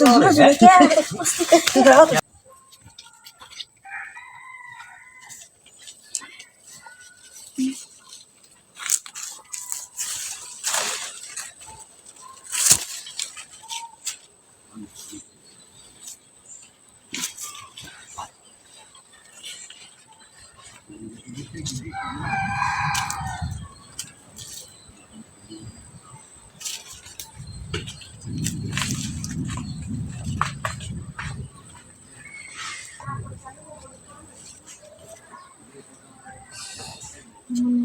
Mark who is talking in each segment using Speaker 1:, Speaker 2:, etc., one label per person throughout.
Speaker 1: তোমরা জোরে কে? তুই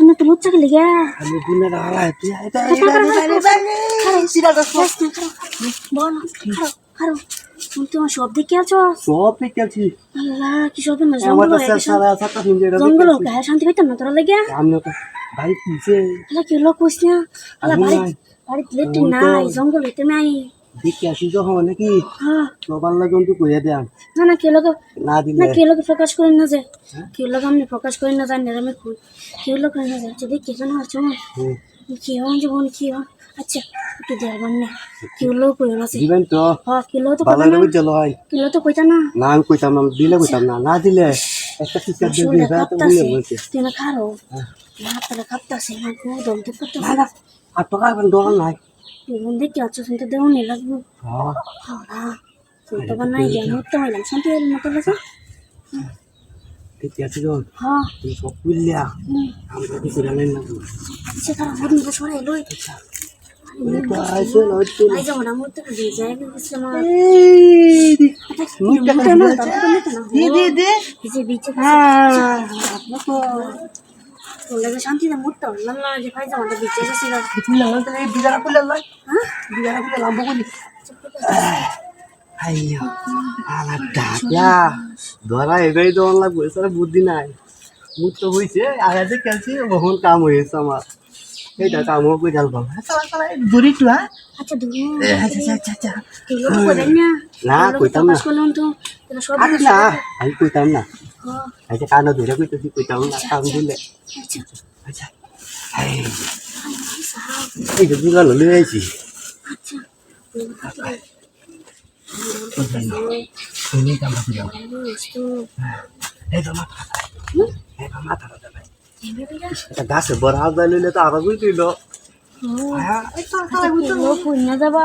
Speaker 2: না
Speaker 1: তো লজ্জা গেলে গিয়া
Speaker 2: আমি গুনে রালা তুই এটা
Speaker 1: বল খারো খারো তুমি তোমার সব দেখে আছো
Speaker 2: সব দেখেছি
Speaker 1: আল্লাহ কি সব না
Speaker 2: আমার
Speaker 1: জঙ্গল
Speaker 2: তো সারা সাতটা দিন যেটা
Speaker 1: জঙ্গল গায়ে শান্তি পাইতাম না তোরা লেগে
Speaker 2: আমি তো ভাই কিসে
Speaker 1: আল্লাহ কি লোক কইস না আল্লাহ বাড়ি। বাড়ি লেট্রিন নাই জঙ্গল হইতে নাই
Speaker 2: দেখি আসি যখন নাকি?
Speaker 1: হ্যাঁ।
Speaker 2: সবার লাগুন তুই কইয়া দেন।
Speaker 1: না না কে লোক
Speaker 2: না
Speaker 1: না
Speaker 2: দিলে
Speaker 1: কে লোক প্রকাশ করেন না যে। কে লোক আপনি প্রকাশ করেন না জানেন আমি কই। কে লোক না যে যদি কে জানো আছো
Speaker 2: হুম।
Speaker 1: কি হন জীবন কি হন আচ্ছা একটু দেখবেন না। কি লোক কই না যে
Speaker 2: দিবেন তো?
Speaker 1: হ্যাঁ কি লোক তো
Speaker 2: ভালো
Speaker 1: না।
Speaker 2: চলো হয়।
Speaker 1: কি লোক তো কইতা না।
Speaker 2: না আমি কইতাম না দিলে কইতাম না না দিলে একটা টিচার দিয়ে
Speaker 1: শুনে
Speaker 2: দিবে তো বলে বলছে।
Speaker 1: তুই না খারো না তারা কাঁপতাছে না দম তো
Speaker 2: না
Speaker 1: করতেছে
Speaker 2: না আর টাকা এখন দোকান নাই।
Speaker 1: তুই দেখি আছো শুনতে দেও নি লাগবো।
Speaker 2: হ্যাঁ।
Speaker 1: শুনতে বা নাই জ্ঞান মুক্ত হইলাম শান্তি হইলাম না তোর কাছে
Speaker 2: ঠিক আছে যখন
Speaker 1: হ্যাঁ।
Speaker 2: সব বুঝলিয়া আমরা কিছু জানেন না
Speaker 1: আচ্ছা তারা হদিন তো সরে যাও না মুতে দিয়ে লাগে শান্তি না মুতে হলাম না যে ভাই না বিচে গেছে গা
Speaker 2: তুই না তো এই বিজারা কুলে লই
Speaker 1: হ্যাঁ
Speaker 2: বিজারা কুলে লাম্ব করি আইয়া আলা ডাকিয়া ধরা এগাই দোকান লাগবে সারা বুদ্ধি নাই মুখ তো হয়েছে আগে খেলছি বহুন কাম হয়েছে আমার এইটা কাম হোক জাল পাম দূরি টু হ্যাঁ
Speaker 1: আচ্ছা দূর
Speaker 2: আচ্ছা আচ্ছা আচ্ছা
Speaker 1: তুই লোক কইবেন না
Speaker 2: না কইতাম না আরে না আমি কইতাম না
Speaker 1: হ্যাঁ
Speaker 2: আচ্ছা কানো ধরে কইতেছি কইতাম না কাম দিলে
Speaker 1: আচ্ছা
Speaker 2: আচ্ছা
Speaker 1: আচ্ছা যাবা